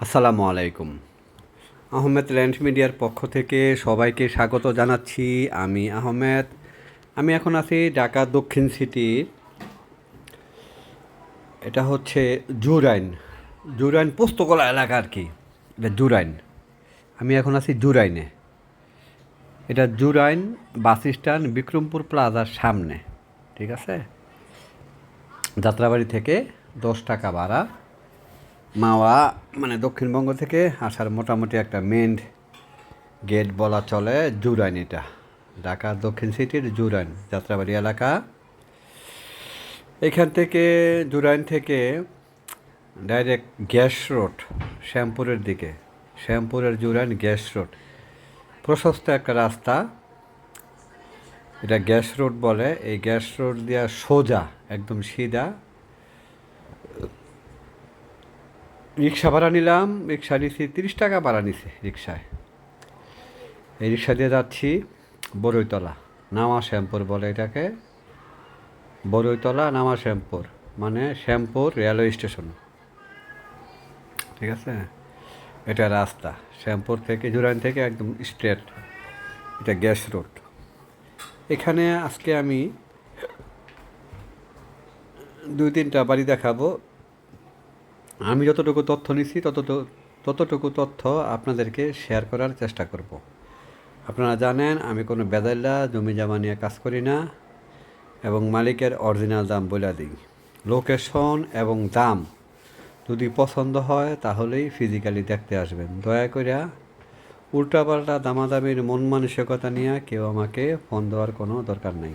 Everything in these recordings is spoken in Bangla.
আসসালামু আলাইকুম। আহমেদ ল্যান্ড মিডিয়ার পক্ষ থেকে সবাইকে স্বাগত জানাচ্ছি। আমি আহমেদ। আমি এখন আছি ঢাকা দক্ষিণ সিটির। এটা হচ্ছে জুরাইন। জুরাইন পোস্তকলা এলাকা আর কি। এটা জুরাইন। আমি এখন আছি জুরাইনে। এটা জুরাইন বাস স্ট্যান্ড বিক্রমপুর প্লাজার সামনে। ঠিক আছে? যাত্রাবাড়ি থেকে দশ টাকা ভাড়া। মাওয়া মানে দক্ষিণবঙ্গ থেকে আসার মোটামুটি একটা মেন গেট বলা চলে জুরাইন এটা ঢাকা দক্ষিণ সিটির জুরাইন যাত্রাবাড়ি এলাকা। এখান থেকে, জুরাইন থেকে ডাইরেক্ট গ্যাস রোড, শ্যামপুরের দিকে। শ্যামপুরের জুরাইন গ্যাস রোড। প্রশস্ত একটা রাস্তা। এটা গ্যাস রোড বলে। এই গ্যাস রোড দিয়া সোজা, একদম সিধা। রিক্সা ভাড়া নিলাম, রিক্সা নিছি, তিরিশ টাকা ভাড়া নিছে রিক্সায়। এই রিক্সা দিয়ে যাচ্ছি বরৈতলা, নামা শ্যামপুর বলে এটাকে। বরৈতলা, নামা শ্যামপুর মানে শ্যামপুর রেলওয়ে স্টেশন। ঠিক আছে? এটা রাস্তা, শ্যামপুর থেকে, জুরাইন থেকে একদম স্ট্রেট, এটা গ্যাস রোড। এখানে আজকে আমি দুই তিনটা বাড়ি দেখাবো। আমি যতটুকু তথ্য নিচ্ছি তত ততটুকু তথ্য আপনাদেরকে শেয়ার করার চেষ্টা করব। আপনারা জানেন, আমি কোনো বেদাইল্লা, জমি জামা নিয়ে কাজ করি না এবং মালিকের অরিজিনাল দাম বলে দিই। লোকেশন এবং দাম যদি পছন্দ হয়, তাহলেই ফিজিক্যালি দেখতে আসবেন। দয়া করিয়া উল্টাপাল্টা দামাদামির মন মানসিকতা নিয়ে কেউ আমাকে ফোন দেওয়ার কোনো দরকার নেই।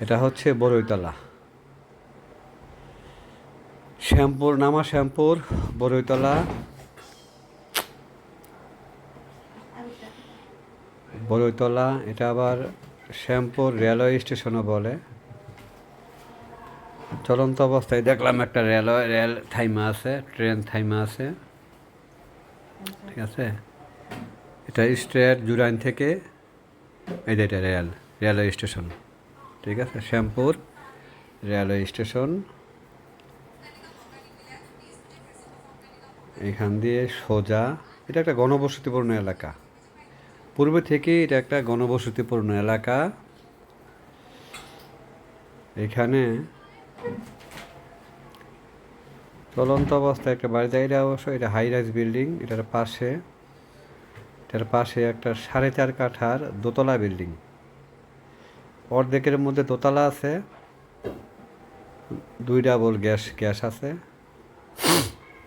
এটা হচ্ছে বড়ইতলা শ্যামপুর, নামা শ্যামপুর বড়ইতলা বড়ইতলা এটা আবার শ্যামপুর রেলওয়ে স্টেশনও বলে। চলন্ত অবস্থায় দেখলাম একটা রেলওয়ে, রেল থাইমা আছে, ট্রেন থাইমা আছে। ঠিক আছে? এটা স্ট্রেট জুরাইন থেকে, এই যে এটা রেল, রেলওয়ে স্টেশন। ঠিক আছে? Shyampur railway station. এখান দিয়ে সোজা, এটা একটা গণবসতিপূর্ণ এলাকা। পূর্বে থেকে এটা একটা গণবসতিপূর্ণ এলাকা। এখানে চলন্ত অবস্থায় একটা বাড়ি এটা অবশ্য, এটা হাই রাইজ বিল্ডিং এটার পাশে এটার পাশে একটা সাড়ে চার কাঠার দোতলা বিল্ডিং অর্ধেকের মধ্যে দোতলা আছে, দুই ডাবল গ্যাস গ্যাস আছে।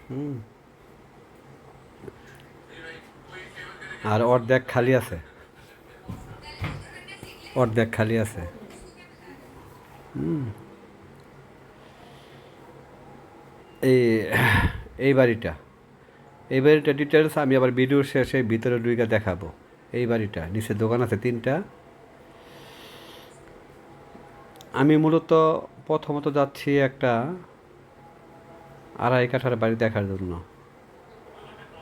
হুম। আর অর্ধেক খালি আছে। অর্ধেক খালি আছে। এই এই বাড়িটা। এই বাড়িটা ডিটেলস আমি আবার ভিডিও শেষে ভিতরে ডুইকা দেখাবো। এই বাড়িটা, নিচে দোকান আছে তিনটা। আমি মূলত প্রথমত যাচ্ছি একটা আড়াই কাঠার বাড়ি দেখার জন্য।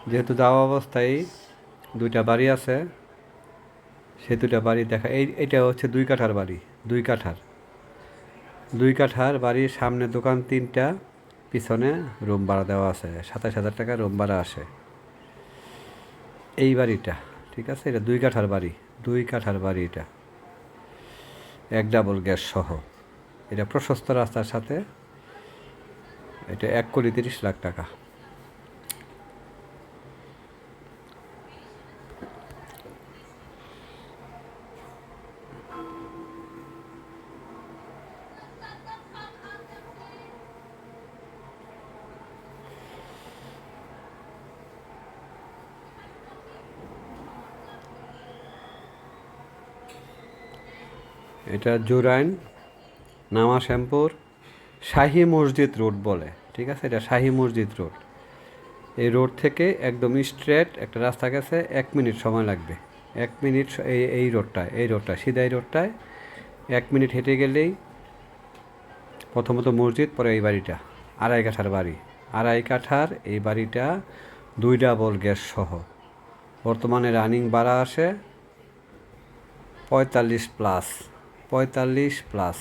যেহেতু যাওয়া অবস্থায় দুইটা বাড়ি আছে সে দুইটা বাড়ি দেখা, এই এটা হচ্ছে দুই কাঠার বাড়ি, দুই কাঠার। দুই কাঠার বাড়ির সামনে দোকান তিনটা, পিছনে রুম ভাড়া দেওয়া আছে, সাতাশ হাজার টাকা রুম ভাড়া আসে। এই বাড়িটা, ঠিক আছে? এটা দুই কাঠার বাড়ি, দুই কাঠার বাড়ি এটা। এক ডাবল গ্যাস সহ। এটা প্রশস্ত রাস্তার সাথে, এটা এক কোটি তিরিশ লাখ টাকা। এটা জুরাইন নামা শ্যামপুর শাহী মসজিদ রোড বলে, ঠিক আছে? এটা শাহী মসজিদ রোড। এই রোড থেকে একদম স্ট্রেট একটা রাস্তা গেছে, এক মিনিট সময় লাগবে। এক মিনিট এই এই রোডটায়, এই রোডটা সিধা এই রোডটায়। এক মিনিট হেঁটে গেলেই প্রথমত মসজিদ, পরে এই বাড়িটা, আড়াই কাঠার বাড়ি। আড়াই কাঠার এই বাড়িটা দুই ডাবল গ্যাস সহ। বর্তমানে রানিং ভাড়া আসে পঁয়তাল্লিশ প্লাস পঁয়তাল্লিশ প্লাস।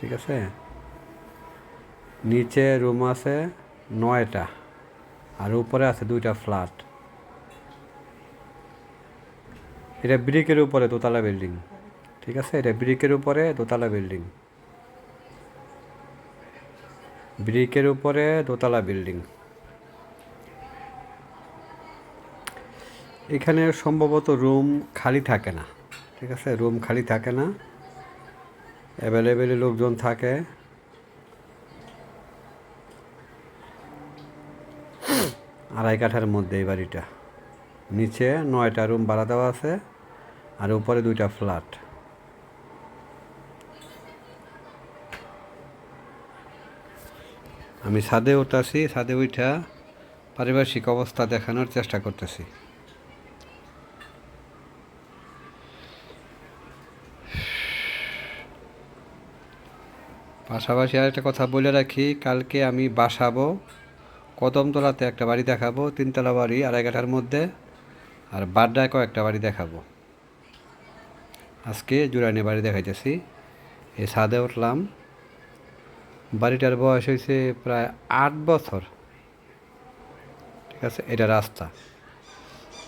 ঠিক আছে? নিচে রুম আছে নয়টা আর উপরে আছে দুইটা ফ্ল্যাট। এটা ব্রিকের উপরে দোতলা বিল্ডিং। ঠিক আছে? এটা ব্রিকের উপরে দোতলা বিল্ডিং। ব্রিকের উপরে দোতলা বিল্ডিং। এখানে সম্ভবত রুম খালি থাকে না। ঠিক আছে রুম খালি থাকে না। অ্যাভেলেবেল লোকজন থাকে। আড়াই কাঠার মধ্যে এই বাড়িটা। নিচে নয়টা রুম ভাড়া দেওয়া আছে, আর উপরে দুইটা ফ্ল্যাট আমি ছাদে উঠাছি ছাদে উঠা পারিপার্শ্বিক অবস্থা দেখানোর চেষ্টা করতেছি। পাশাপাশি আরেকটা কথা বলে রাখি, কালকে আমি বাসাবো, কদমতলাতে একটা বাড়ি দেখাবো, তিনতলা বাড়ি আড়াই কাঠার মধ্যে, আর বাড্ডায় কয়েকটা বাড়ি দেখাবো। আজকে জুরানি বাড়ি দেখাইতেছি, এই ছাদে উঠলাম। বাড়িটার বয়স হয়েছে প্রায় আট বছর। ঠিক আছে? এটা রাস্তা।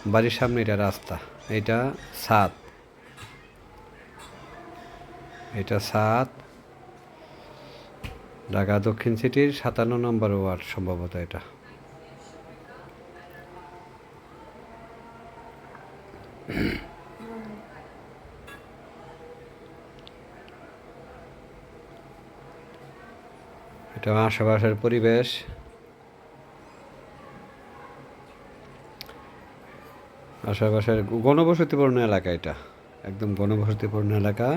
বাড়ির সামনে এটা রাস্তা। এটা ছাদ। এটা ছাদ। ঢাকা দক্ষিণ সিটির সাতান্ন নম্বর ওয়ার্ড সম্ভবত এটা। এটা আশেপাশের পরিবেশ। আশেপাশের গণবসতিপূর্ণ এলাকা এটা, একদম গণবসতিপূর্ণ এলাকা।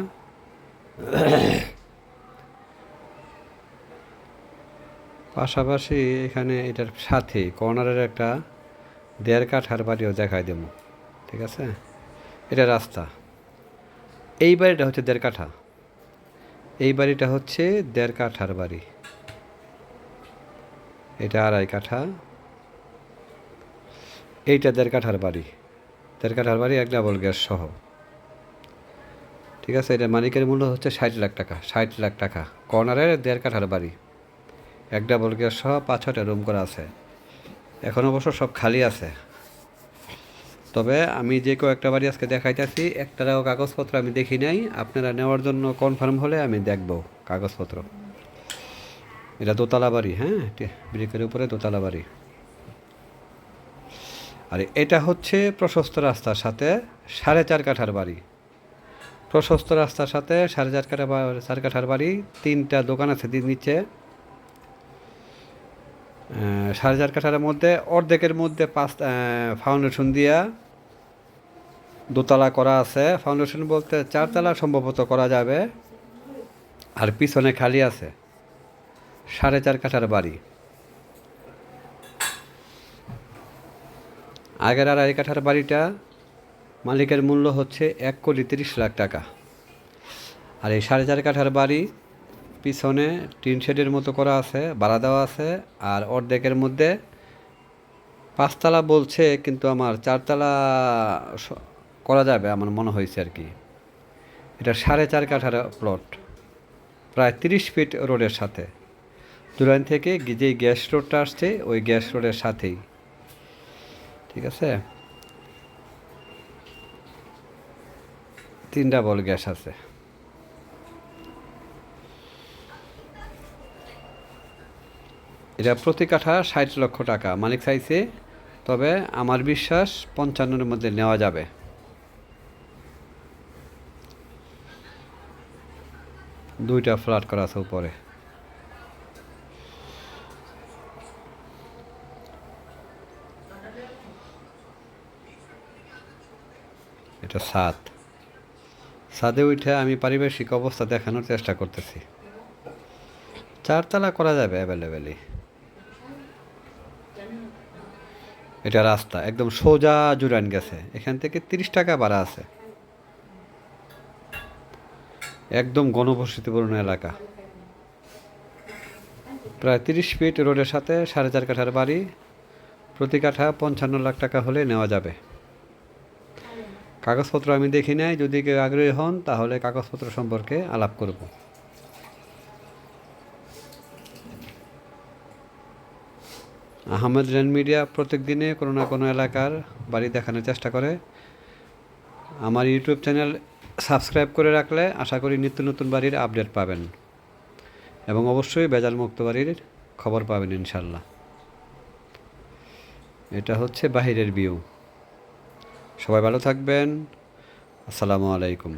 পাশাপাশি এখানে এটার সাথে কর্নারের একটা দেড় কাঠার বাড়িও দেখাই দেব, ঠিক আছে? এটা রাস্তা। এই বাড়িটা হচ্ছে দেড় কাঠা। এই বাড়িটা হচ্ছে দেড় কাঠার বাড়ি এটা আড়াই কাঠা। এইটা দেড় কাঠার বাড়ি দেড় কাঠার বাড়ি এক ডাবল গ্যাস সহ। ঠিক আছে? এটা মালিকের মূল্য হচ্ছে ষাট লাখ টাকা, ষাট লাখ টাকা। কর্নারের দেড় কাঠার বাড়ি এক ডাবল গ্যাস সহ পাঁচ ছটা রুম করা আছে। এখন অবশ্য সব খালি আছে। তবে আমি যে কয়েকটা বাড়ি আজকে দেখাইতেছি একটাও কাগজপত্র আমি দেখি নাই। আপনারা নেওয়ার জন্য কনফার্ম হলে আমি দেখব কাগজপত্র। এটা দোতলা বাড়ি হ্যাঁ? ব্রিকের উপরে দোতলা বাড়ি। আর এটা হচ্ছে প্রশস্ত রাস্তার সাথে সাড়ে চার কাঠার বাড়ি। প্রশস্ত রাস্তার সাথে সাড়ে চার কাঠা চার কাঠার বাড়ি, তিনটা দোকান আছে নিচে। সাড়ে চার কাঠার মধ্যে, অর্ধেকের মধ্যে পাঁচ ফাউন্ডেশন দিয়া দোতলা করা আছে। ফাউন্ডেশন বলতে চারতলা সম্ভবত করা যাবে, আর পিছনে খালি আছে সাড়ে চার কাঠার বাড়ি। আগের আড়াই কাঠার বাড়িটা মালিকের মূল্য হচ্ছে এক কোটি তিরিশ লাখ টাকা। আর এই সাড়ে চার কাঠার বাড়ি পিছনে টিন শেডের মতো করা আছে ভাড়া দেওয়া আছে আর অর্ধেকের মধ্যে পাঁচতলা বলছে কিন্তু আমার চারতলা করা যাবে আমার মনে হয়েছে আর কি। এটা সাড়ে চার কাঠার প্লট প্রায় তিরিশ ফিট রোডের সাথে। দুরান থেকে যেই গ্যাস রোডটা আসছে, ওই গ্যাস রোডের সাথেই। ঠিক আছে? তিন ডাবল গ্যাস আছে। এটা প্রতি কাঠা ষাট লক্ষ টাকা। মালিক চাইছে, তবে আমার বিশ্বাস পঞ্চান্নের মধ্যে নেওয়া যাবে। দুইটা ফ্ল্যাট করা আছে উপরে। এটা সাত ছাদে উঠে আমি পারিপার্শ্বিক অবস্থা দেখানোর চেষ্টা করতেছি। চারতলা করা যাবে অ্যাভেলেবেলি এটা রাস্তা, একদম সোজা জুরান গেছে। এখান থেকে তিরিশ টাকা ভাড়া আছে। একদম গণবসতিপূর্ণ এলাকা। প্রায় তিরিশ ফিট রোডের সাথে সাড়ে চার কাঠার বাড়ি। প্রতি কাঠা পঞ্চান্ন লাখ টাকা হলে নেওয়া যাবে। কাগজপত্র আমি দেখি নাই। যদি কেউ আগ্রহী হন, তাহলে কাগজপত্র সম্পর্কে আলাপ করব। আহমেদ রেন মিডিয়া প্রত্যেক দিনে কোনো না কোনো এলাকার বাড়ি দেখানোর চেষ্টা করে। আমার ইউটিউব চ্যানেল সাবস্ক্রাইব করে রাখলে আশা করি নিত্য নতুন বাড়ির আপডেট পাবেন। এবং অবশ্যই বেজাল মুক্ত বাড়ির খবর পাবেন ইনশাল্লাহ। এটা হচ্ছে বাহিরের ভিউ সবাই ভালো থাকবেন। আসসালামু আলাইকুম।